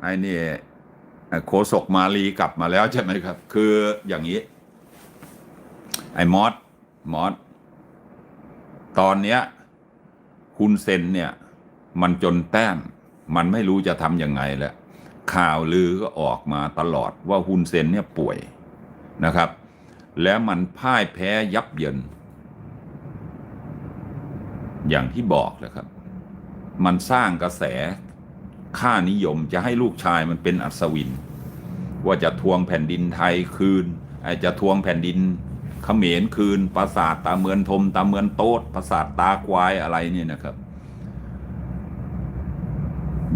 ไอ้นี่โคศกมาลีกลับมาแล้วใช่ไหมครับ คืออย่างนี้ ไอ้มอสมอสตอนเนี้ยคุณเซนเนี่ย มันจนแต้ม มันไม่รู้จะทำยังไงแล้วข่าวลือก็ออกมาตลอดว่าฮุนเซนเนี่ยป่วยนะครับ แล้วมันพ่ายแพ้ยับเยิน อย่างที่บอกแหละครับ มันสร้างกระแส ค่านิยมจะให้ลูกชายมันเป็นอัศวิน ว่าจะทวงแผ่นดินไทยคืนอจะทวงแผ่นดินเขมรคืนปราสาทตาเมือนทมตาเมือนโต๊ดปราสาทตาควายอะไรเนี่ยนะครับ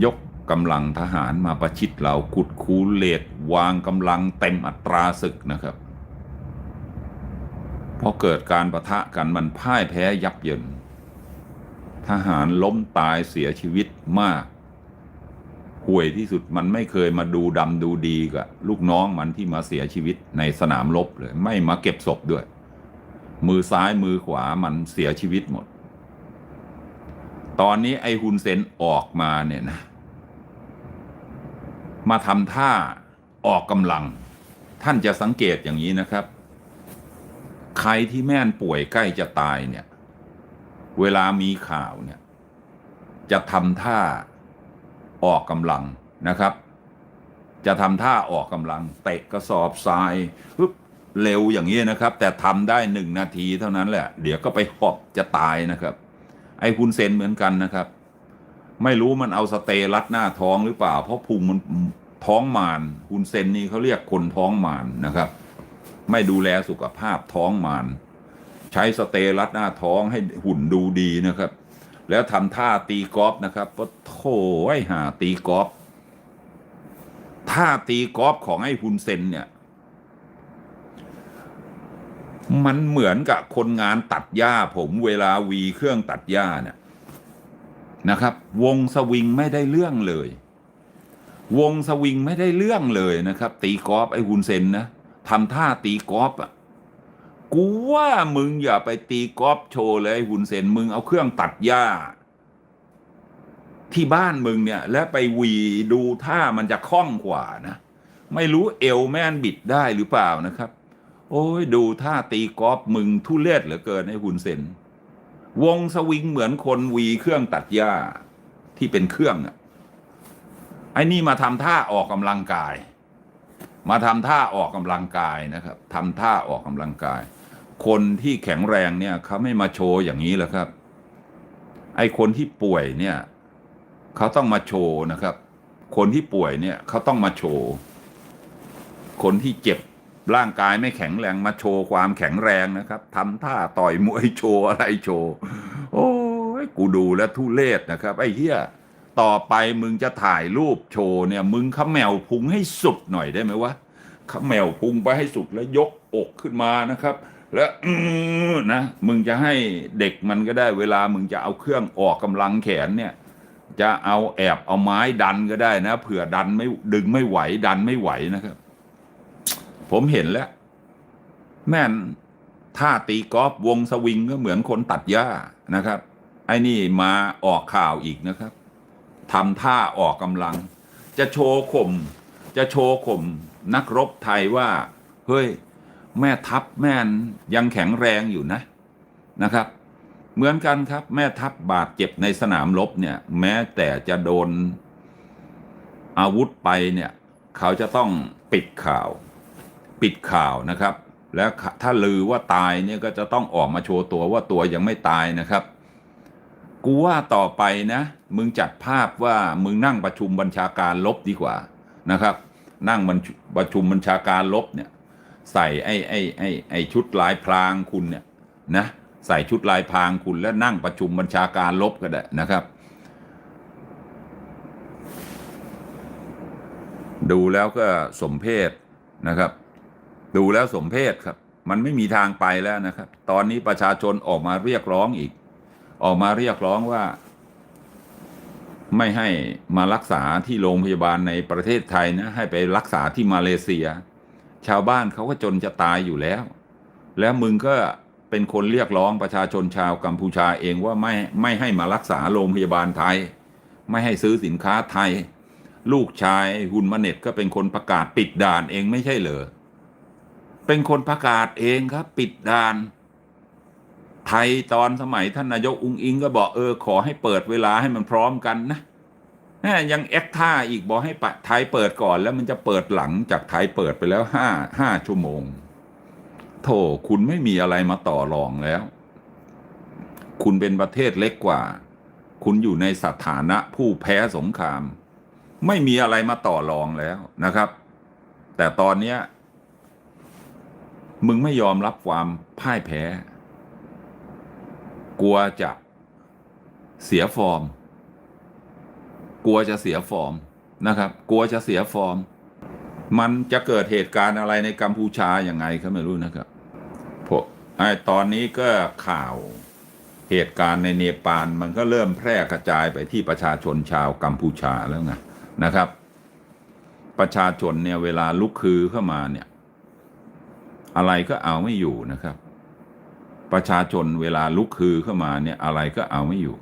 ยกกำลังทหารมาประชิดเรากุดคูเลดวางกำลังเต็มอัตราศึกนะครับพอเกิดการประทะกันมันพ่ายแพ้ยับเยิน ทหารล้มตายเสียชีวิตมาก ห่วยที่สุดมันไม่เคยมาดูดำดูดีกับลูกน้องมันที่มาเสียชีวิตในสนามรบเลย ไม่มาเก็บศพด้วย มือซ้ายมือขวามันเสียชีวิตหมด ตอนนี้ไอ้ฮุนเซนออกมาเนี่ยนะ มาทำท่าออกกำลัง ท่านจะสังเกตอย่างนี้นะครับ ใครที่แม่นป่วยใกล้จะตายเนี่ย เวลามีข่าวเนี่ย จะทำท่า ออกกำลังนะครับ จะทำท่าออกกำลัง เตะกระสอบทรายปึ๊บเร็วอย่างนี้นะครับ แต่ทำได้หนึ่งนาทีเท่านั้นแหละ เดี๋ยวก็ไปหอบจะตายนะครับ ไอ้คุณเซนเหมือนกันนะครับ ไม่รู้มันเอาสเตย์รัดหน้าท้องหรือเปล่า เพราะพุงมันท้องมารคุณเซนนี่เขาเรียกคนท้องมารนะครับ ไม่ดูแลสุขภาพท้องมารใช้สเตย์รัดหน้าท้องให้หุ่นดูดีนะครับ แล้วทำท่าตีกอล์ฟนะครับว่าโถไอ้ห่าตีกอล์ฟท่าตีกอล์ฟของไอ้ฮุนเซนเนี่ยมันเหมือนกับคนงานตัดหญ้าผมเวลาวีเครื่องตัดหญ้าเนี่ยนะครับ วงสวิงไม่ได้เรื่องเลย วงสวิงไม่ได้เรื่องเลยนะครับ ตีกอล์ฟไอ้ฮุนเซนนะทำท่าตีกอล์ฟอะ กูว่ามึงอย่าไปตีกอล์ฟโชว์เลยหุ่นเซนมึงเอาเครื่องตัดหญ้า ที่บ้านมึงเนี่ย แล้วไปวีดูท่ามันจะคล่องกว่านะ ไม่รู้เอวแม่นบิดได้หรือเปล่านะครับ โอ้ยดูท่าตีกอล์ฟมึงทุเรศเหลือเกินไอ้หุ่นเซนวงสวิงเหมือนคนวีเครื่องตัดหญ้าที่เป็นเครื่องอะไอ้นี่มาทำท่าออกกำลังกาย มาทำท่าออกกำลังกายนะครับทำท่าออกกำลังกาย คนที่แข็งแรงเนี่ยเขาไม่มาโชว์อย่างนี้แหละครับ ไอ้คนที่ป่วยเนี่ยเขาต้องมาโชว์นะครับ คนที่ป่วยเนี่ยเขาต้องมาโชว์ คนที่เจ็บร่างกายไม่แข็งแรงมาโชว์ความแข็งแรงนะครับทำท่าต่อยมวยโชว์อะไรโชว์ โอ้ยกูดูแล้วทุเรศนะครับ ไอ้เหี้ย ต่อไปมึงจะถ่ายรูปโชว์เนี่ย มึงขมแมวพุงให้สุดหน่อยได้ไหมวะขมแมวพุงไปให้สุดแล้วยกอกขึ้นมานะครับ แล้วนะมึงจะให้เด็กมันก็ได้เวลามึงจะเอาเครื่องออกกำลังแขนเนี่ย จะเอาแอบเอาไม้ดันก็ได้นะเผื่อดันไม่ดึงไม่ไหวดันไม่ไหวนะครับ ผมเห็นแล้ว แม่นท่าตีกอล์ฟวงสวิงก็เหมือนคนตัดหญ้านะครับ ไอ้นี่มาออกข่าวอีกนะครับ ทำท่าออกกำลัง จะโชว์ข่มจะโชว์ข่มนักรบไทยว่า เฮ้ย แม่ทัพแม่นยังแข็งแรงอยู่นะนะครับ เหมือนกันครับแม่ทัพบาดเจ็บในสนามรบเนี่ย แม้แต่จะโดนอาวุธไปเนี่ย เขาจะต้องปิดข่าว ปิดข่าวนะครับ แล้วถ้าลือว่าตายเนี่ยก็จะต้องออกมาโชว์ตัวว่าตัวยังไม่ตายนะครับ กูว่าต่อไปนะ มึงจัดภาพว่ามึงนั่งประชุมบัญชาการลบดีกว่านะครับ นั่งบัญชประชุมบัญชาการลบเนี่ย ใส่ไอ้ไอ้ไอ้ไอ้ชุดลายพรางคุณเนี่ยนะใส่ชุดลายพรางคุณแล้วนั่งประชุมบัญชาการลบก็ได้นะครับ ดูแล้วก็สมเพศนะครับ ดูแล้วสมเพศครับ มันไม่มีทางไปแล้วนะครับ ตอนนี้ประชาชนออกมาเรียกร้องอีก ออกมาเรียกร้องว่า ไม่ให้มารักษาที่โรงพยาบาลในประเทศไทยนะ ให้ไปรักษาที่มาเลเซีย ชาวบ้านเขาก็จนจะตายอยู่แล้ว แล้วมึงก็เป็นคนเรียกร้องประชาชนชาวกัมพูชาเองว่าไม่ไม่ให้มารักษาโรงพยาบาลไทย ไม่ให้ซื้อสินค้าไทย ลูกชายฮุนมาเน็ตก็เป็นคนประกาศปิดด่านเองไม่ใช่เหรอเป็นคนประกาศเองครับ ปิดด่าน ไทยตอนสมัยท่านนายกอุงอิงก็บอกเออขอให้เปิดเวลาให้มันพร้อมกันนะแง่ยังแอคท่าอีกบอกให้ปะไทยเปิดก่อน แล้วมันจะเปิดหลังจากไทยเปิดไปแล้วห้าห้าชั่วโมงโธ่คุณไม่มีอะไรมาต่อรองแล้ว คุณเป็นประเทศเล็กกว่า คุณอยู่ในสถานะผู้แพ้สงคราม ไม่มีอะไรมาต่อรองแล้วนะครับ แต่ตอนเนี้ยมึงไม่ยอมรับความพ่ายแพ้ กลัวจะเสียฟอร์ม กลัวจะเสียฟอร์มนะครับ กลัวจะเสียฟอร์ม มันจะเกิดเหตุการณ์อะไรในกัมพูชาอย่างไงก็ไม่รู้นะครับพไอ้ตอนนี้ก็ข่าวเหตุการณ์ในเนปาลมันก็เริ่มแพร่กระจายไปที่ประชาชนชาวกัมพูชาแล้วไงนะครับ ประชาชนเนี่ยเวลาลุกคือเข้ามาเนี่ย อะไรก็เอาไม่อยู่นะครับ ประชาชนเวลาลุกคือเข้ามาเนี่ยอะไรก็เอาไม่อยู่